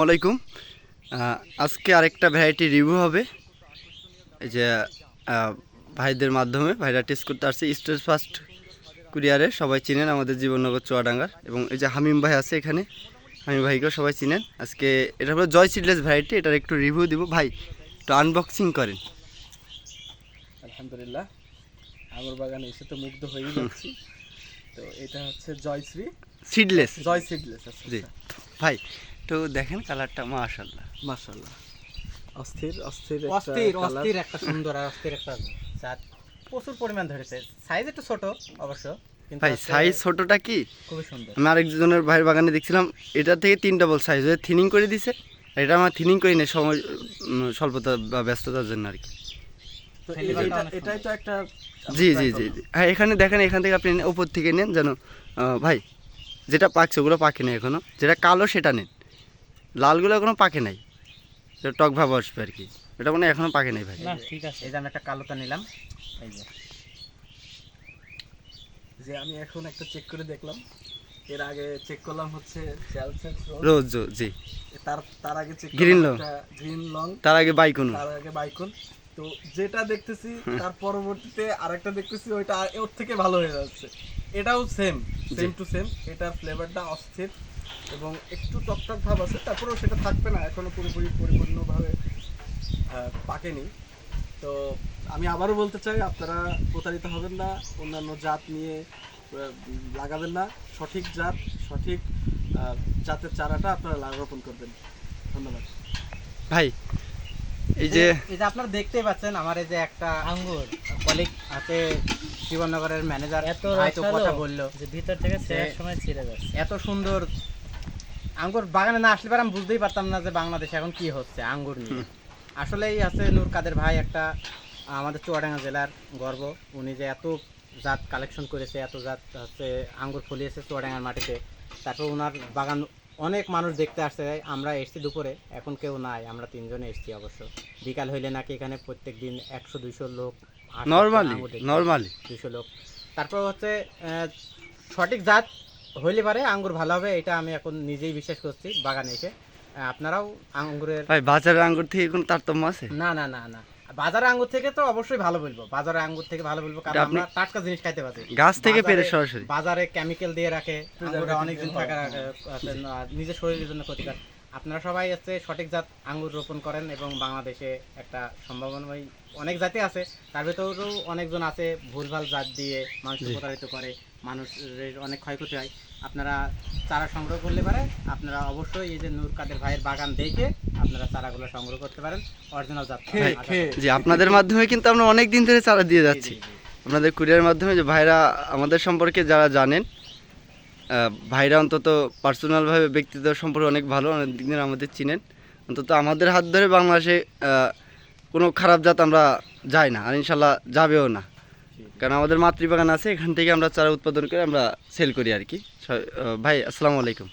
আসসালামাইকুম আজকে আরেকটা ভ্যারাইটি রিভিউ হবে। এই যে ভাইদের মাধ্যমে ভাইরা টেস্ট করতে আসছে স্টেজ ফার্স্ট কুরিয়ারে সবাই চিনেন আমাদের জীবননগর চুয়াডাঙ্গার। এবং এই যে হামিম ভাই আছে এখানে হামিম ভাইকেও সবাই চিনেন। আজকে এটা হলো জয় সিডলেস ভ্যারাইটি এটার একটু রিভিউ দিব। ভাই একটু আনবক্সিং করেন। আলহামদুলিল্লাহ। আমার বাগানে এসে তো মুগ্ধ হয়েই যাচ্ছি। তো এটা হচ্ছে জয়শ্রী সিডলেস জয় সিডলেস জি। ভাই তো দেখেন কালারটা মাশাল্লাহ মাশাআল্লাহ। অস্থির অস্থির একটা অস্থির অস্থির একটা সুন্দর আর অস্থির একটা জাত। প্রচুর পরিমাণ ধরেছে। সাইজ একটু ছোট অবশ্য ভাই সাইজ ছোটটা কি? খুবই সুন্দর। আমি আরেকজনের ভাইয়ের বাগানে দেখছিলাম এটা থেকে তিন ডাবল সাইজ হয়ে থিনিং করে দিছে। আর এটা আমার থিনিং করি না সময় স্বল্পতা বা ব্যস্ততার জন্য আর কি। অনেক এটাই তো একটা জি জি জি জি। হ্যাঁ এখানে দেখেন এখান থেকে আপনি উপর থেকে নেন যেন ভাই যেটা পাকছে ওগুলো পাকে নাই এখনও। যেটা কালো সেটা নেন। লালগুলো এখনও পাকে নাই। টক ভাব আসবে আর কি। এটা মানে এখনও পাকে নাই ভাই। না ঠিক আছে। এই যে আমি একটা কালোটা নিলাম। এই যে। যে আমি এখন একটা চেক করে দেখলাম। এর আগে চেক করলাম হচ্ছে রোজ, জি। তার তার আগে check green long green long তার আগে বাইকুন তার আগে বাইকন তো যেটা দেখতেছি তার পরবর্তীতে আরেকটা দেখতেছি ওইটা আর- ওর থেকে ভালো হয়ে যাচ্ছে। এটাও সেম সেম টু সেম এটার ফ্লেভারটা অস্থির এবং একটু টকটক ভাব আছে তারপরেও সেটা থাকবে না এখনও পুরোপুরি পরিপূর্ণভাবে পাকেনি। তো আমি আবারও বলতে চাই আপনারা প্রতারিত হবেন না অন্যান্য জাত নিয়ে লাগাবেন না সঠিক জাত সঠিক জাতের চারাটা আপনারা রোপণ করবেন। ধন্যবাদ। ভাই এই যে এই যে আপনারা দেখতেই পাচ্ছেন আমার এই যে একটা আঙ্গুর। কলিগ আছে জীবননগরের ম্যানেজার এত কথা বলল। যে ভিতর থেকে সময় ছিঁড়ে যাচ্ছে। এত সুন্দর আঙ্গুর বাগানে না আসলে পরে আমি বুঝতেই পারতাম না যে বাংলাদেশে এখন কি হচ্ছে আঙ্গুর নিয়ে। আসলেই আছে নূর কাদের ভাই একটা আমাদের চুয়াডাঙ্গা জেলার গর্ব। উনি যে এত জাত কালেকশন করেছে এত জাত হচ্ছে আঙ্গুর ফলিয়েছে চুয়াডাঙ্গার মাটিতে। তারপর ওনার বাগান অনেক মানুষ দেখতে আসছে আমরা এসছি দুপুরে এখন কেউ নাই আমরা তিনজনে এসছি অবশ্য। বিকাল হইলে নাকি এখানে প্রত্যেক দিন একশো দুইশো লোক নর্মালি। নর্মালি দুশো লোক। তারপর হচ্ছে সঠিক জাত হইলে পারে আঙ্গুর ভালো হবে এটা আমি এখন নিজেই বিশ্বাস করছি বাগানে এসে। আপনারাও আঙ্গুরের ভাই বাজারের আঙ্গুর থেকে কোনো তারতম্য আছে? না না না না। বাজারে আঙ্গুর থেকে তো অবশ্যই ভালো বলব। বাজারে আঙ্গুর থেকে ভালো বলব কারণ আমরা টাটকা জিনিস খাইতে পারি গাছ থেকে পেরে সরাসরি। বাজারে কেমিক্যাল দিয়ে রাখে আঙ্গুরে অনেক দিন হয়। থাকা আছে, নিজের শরীরের জন্য ক্ষতিকর। আপনারা সবাই হচ্ছে সঠিক জাত আঙ্গুর রোপণ করেন এবং বাংলাদেশে একটা সম্ভাবনাময় অনেক জাতি আছে তার ভেতরেও অনেকজন আছে ভুলভাল জাত দিয়ে মানুষকে প্রতারিত করে মানুষের অনেক ক্ষয়ক্ষতি হয়। আপনারা চারা সংগ্রহ করলে পারে। আপনারা অবশ্যই এই যে নূর কাদের ভাইয়ের বাগান দেখে আপনারা চারাগুলো সংগ্রহ করতে পারেন। অরিজিনাল জাত। খেয়ে জি আপনাদের মাধ্যমে কিন্তু আমরা অনেক দিন ধরে চারা দিয়ে যাচ্ছি। আপনাদের কুরিয়ার মাধ্যমে যে ভাইরা আমাদের সম্পর্কে যারা জানেন ভাইরা অন্তত পার্সোনালভাবে ব্যক্তিত্ব সম্পর্কে অনেক ভালো অনেক দিন ধরে আমাদের চিনেন। অন্তত আমাদের হাত ধরে বাংলাদেশে কোনো খারাপ জাত আমরা যাই না আর ইনশাল্লাহ যাবেও না। কারণ আমাদের মাতৃবাগান আছে, এখান থেকে আমরা চারা উৎপাদন করে আমরা সেল করি আর কি। ভাই, আসসালামু আলাইকুম।